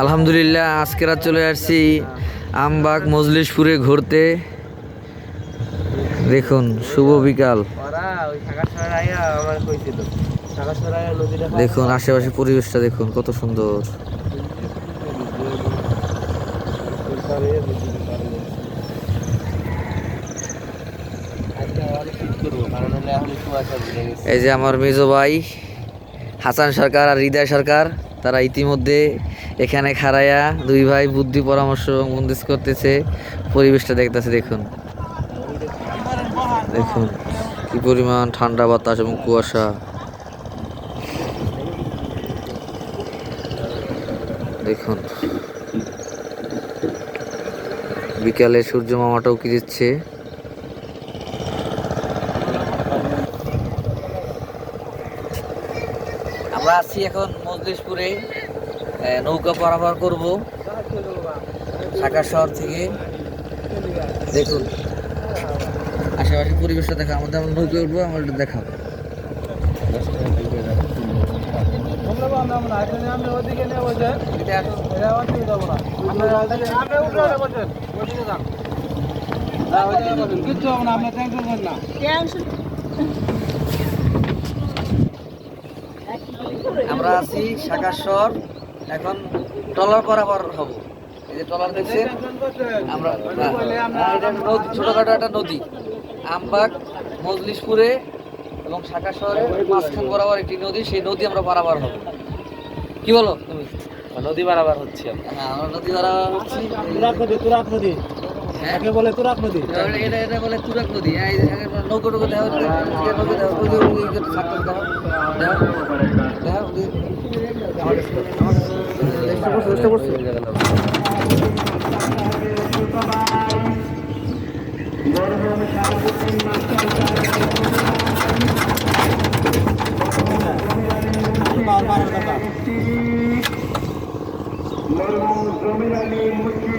আলহামদুলিল্লাহ, আজকে রাত চলে আসছি আমবাগ মজলিশপুরে ঘুরতে। দেখুন, শুভ বিকাল। দেখুন, আশেপাশে পরিবেশটা দেখুন, কত সুন্দর। এই যে আমার মেজো ভাই, হাসান সরকার আর হৃদয় সরকার। তারা ইতিমধ্যে এখানে খাড়াইয়া দুই ভাই বুদ্ধি পরামর্শ বন্দিশ করতেছে, পরিবেশটা দেখতেছে, দেখুন। দেখুন কি পরিমাণ ঠান্ডা বাতাস এবং কুয়াশা। দেখুন। বিকালে সূর্য মামাটাও কি দিচ্ছে। আমরা আছি এখন মজলিশপুরে নৌকা পারাপার করব ঢাকা শহর থেকে দেখুন আশেপাশে পরিবেশটা দেখা আমাদের আমরা নৌকা উঠবো আমার একটু দেখাও এটা আমরা আছি শাকাশ্বর এখন টলার পারাপার হব। এই যে টলার দেখছেন আমরা নদী ছোটখাটো একটা নদী। আমবাগ মজলিশপুরে এবং শাখা মাঝখান বরাবর একটি নদী সেই নদী আমরা পারাপার হব। কি বলো তুমি? নদী বারাবার হচ্ছে হ্যাঁ আমরা নদী পারাপার হচ্ছি। তুরাক নদী তুরাক নদী। হ্যাঁ। একে বলে তুরাক নদী। এটা এটা বলে তুরাক নদী। হ্যাঁ এই যে এখানে নৌকো টৌকো দেওয়া নৌকো দেওয়া ওই যে চেষ্টা করছ। জমিরানি মুক্তি